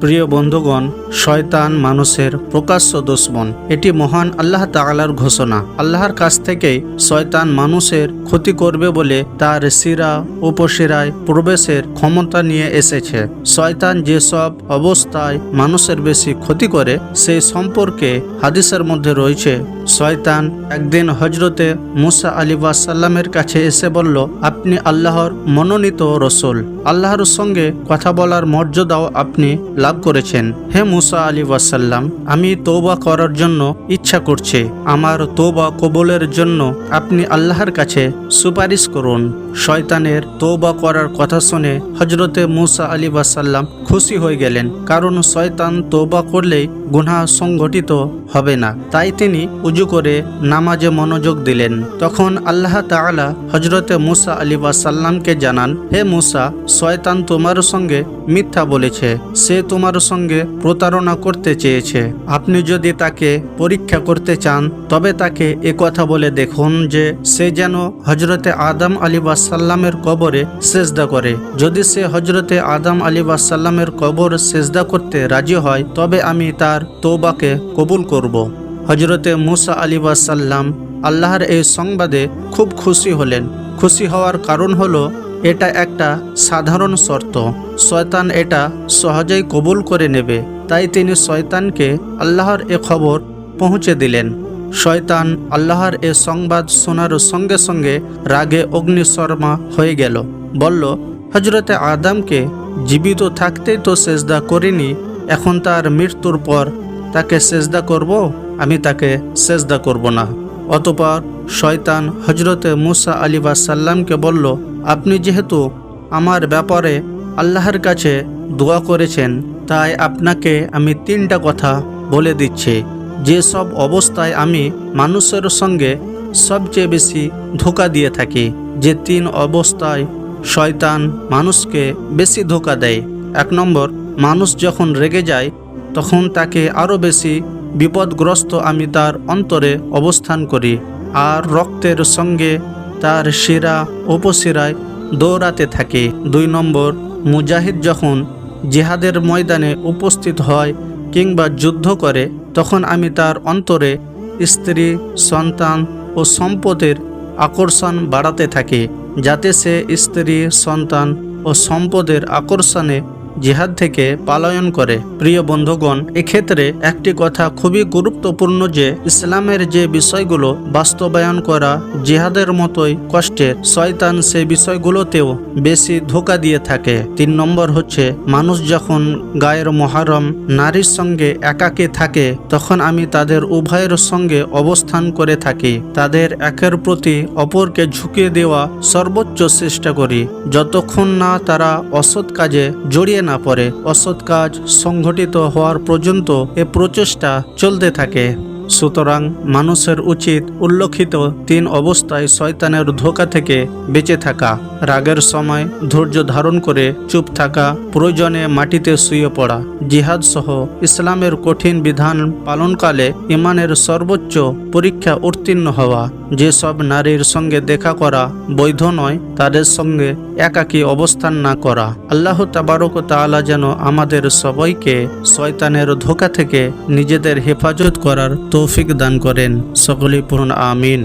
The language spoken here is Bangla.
প্রিয় বন্ধুগণ, শয়তান মানুষের প্রকাশ্য দুশ্মন। এটি মহান আল্লাহ তাআলার ঘোষণা। আল্লাহর কাছ থেকেই শয়তান মানুষের ক্ষতি করবে বলে তার শিরা, উপশিরায় প্রবেশের ক্ষমতা নিয়ে এসেছে। শয়তান যেসব অবস্থায় মানুষের বেশি ক্ষতি করে, সেই সম্পর্কে হাদিসের মধ্যে রয়েছে। শয়তান একদিন হজরতে মুসা আলী ওয়াসাল্লামের কাছে এসে বলল, আপনি আল্লাহর মনোনীত রসুল। আল্লাহর সঙ্গে কথা বলার মর্যাদাও আপনি লাভ করেছেন। হে মুসা আলী ওয়াসাল্লাম, আমি তৌবা করার জন্য ইচ্ছা করছি। আমার তৌবা কবলের জন্য আপনি আল্লাহর কাছে সুপারিশ করুন। শয়তানের তৌবা করার কথা শুনে হজরতে মুসা আলী ওয়াসাল্লাম খুশি হয়ে গেলেন, কারণ শয়তান তৌবা করলেই গুনাহ সংগঠিত হবে না। তাই তিনি উজু করে নামাজে মনোযোগ দিলেন। তখন আল্লাহ তাআলা হজরতে মুসা আলী ওয়াসাল্লামকে জানান, হে মুসা শয়তান তোমার সঙ্গে মিথ্যা বলেছে। সে তোমার সঙ্গে প্রতারণা করতে চেয়েছে। আপনি যদি তাকে পরীক্ষা করতে চান, তবে তাকে এ কথা বলে দেখুন যে সে যেন হজরতে আদম আলী ওয়াসাল্লামের কবরে সেজদা করে। যদি সে হজরতে আদম আলী ওয়াসাল্লামের কবর সেজদা করতে রাজি হয়, তবে আমি তার তোবাকে কবুল করব। হজরতে মুসা আলী ওয়াসাল্লাম আল্লাহর এই সংবাদে খুব খুশি হলেন। খুশি হওয়ার কারণ হলো এটা একটা সাধারণ শর্ত। শয়তান এটা সহজেই কবুল করে নেবে। তাই তিনি শয়তানকে আল্লাহর এ খবর পৌঁছে দিলেন। শয়তান আল্লাহর এ সংবাদ শোনার সঙ্গে সঙ্গে রাগে অগ্নিশর্মা হয়ে গেল। বলল হজরতে আদামকে জীবিত থাকতেই তো সেজদা করিনি। এখন তার মৃত্যুর পর তাকে সেজদা করব, আমি তাকে সেজদা করব না। অতপর শয়তান হজরতে মুসা আলী সাল্লামকে বলল আপনি যেহেতু আমার ব্যাপারে আল্লাহর কাছে দোয়া করেছেন, তাই আপনাকে আমি তিনটা কথা বলে দিচ্ছি। যেসব অবস্থায় আমি মানুষের সঙ্গে সবচেয়ে বেশি ধোকা দিয়ে থাকি, যে তিন অবস্থায় শয়তান মানুষকে বেশি ধোকা দেয়। এক নম্বর, মানুষ যখন রেগে যায়, তখন তাকে আরও বেশি বিপদগ্রস্ত আমি তার অন্তরে অবস্থান করি, আর রক্তের সঙ্গে তার শিরা উপশিরায় দৌড়াতে থাকে। দুই নম্বর, মুজাহিদ যখন জিহাদের ময়দানে উপস্থিত হয় কিংবা যুদ্ধ করে, তখন আমি তার অন্তরে স্ত্রী, সন্তান ও সম্পদের আকর্ষণ বাড়াতে থাকি, যাতে সে স্ত্রী, সন্তান ও সম্পদের আকর্ষণে জিহাদ থেকে পালায়ন করে। প্রিয় বন্ধুগণ, এক্ষেত্রে একটি কথা খুবই গুরুত্বপূর্ণ যে, ইসলামের যে বিষয়গুলো বাস্তবায়ন করা জিহাদের মতোই কষ্টের, শয়তান সে বিষয়গুলোতেও বেশি ধোকা দিয়ে থাকে। তিন নম্বর হচ্ছে, মানুষ যখন গায়ের মহারম নারীর সঙ্গে একাকে থাকে, তখন আমি তাদের উভয়ের সঙ্গে অবস্থান করে থাকি। তাদের একের প্রতি অপরকে ঝুঁকিয়ে দেওয়া সর্বোচ্চ চেষ্টা করি। যতক্ষণ না তারা অসৎ কাজে জড়িয়ে না পড়ে অসৎ কাজ সংঘটিত হওয়ার পর্যন্ত এ প্রচেষ্টা চলতে থাকে। সুতরাং মানুষের উচিত উল্লেখিত তিন অবস্থায় শয়তানের ধোকা থেকে বেঁচে থাকা, রাগের সময় ধৈর্য ধারণ করে চুপ থাকা, প্রয়োজনে মাটিতে শুয়ে পড়া। জিহাদ সহ ইসলামের কঠিন বিধান পালনকালে ইমানের সর্বোচ্চ পরীক্ষা উত্তীর্ণ হওয়া। যেসব নারীর সঙ্গে দেখা করা বৈধ নয়, তাদের সঙ্গে একাকী অবস্থান না করা। আল্লাহ তাবারক তাআলা যেন আমাদের সবাইকে শয়তানের ধোকা থেকে নিজেদের হেফাজত করার তৌফিক দান করেন। সকলেই পূরণ আমিন।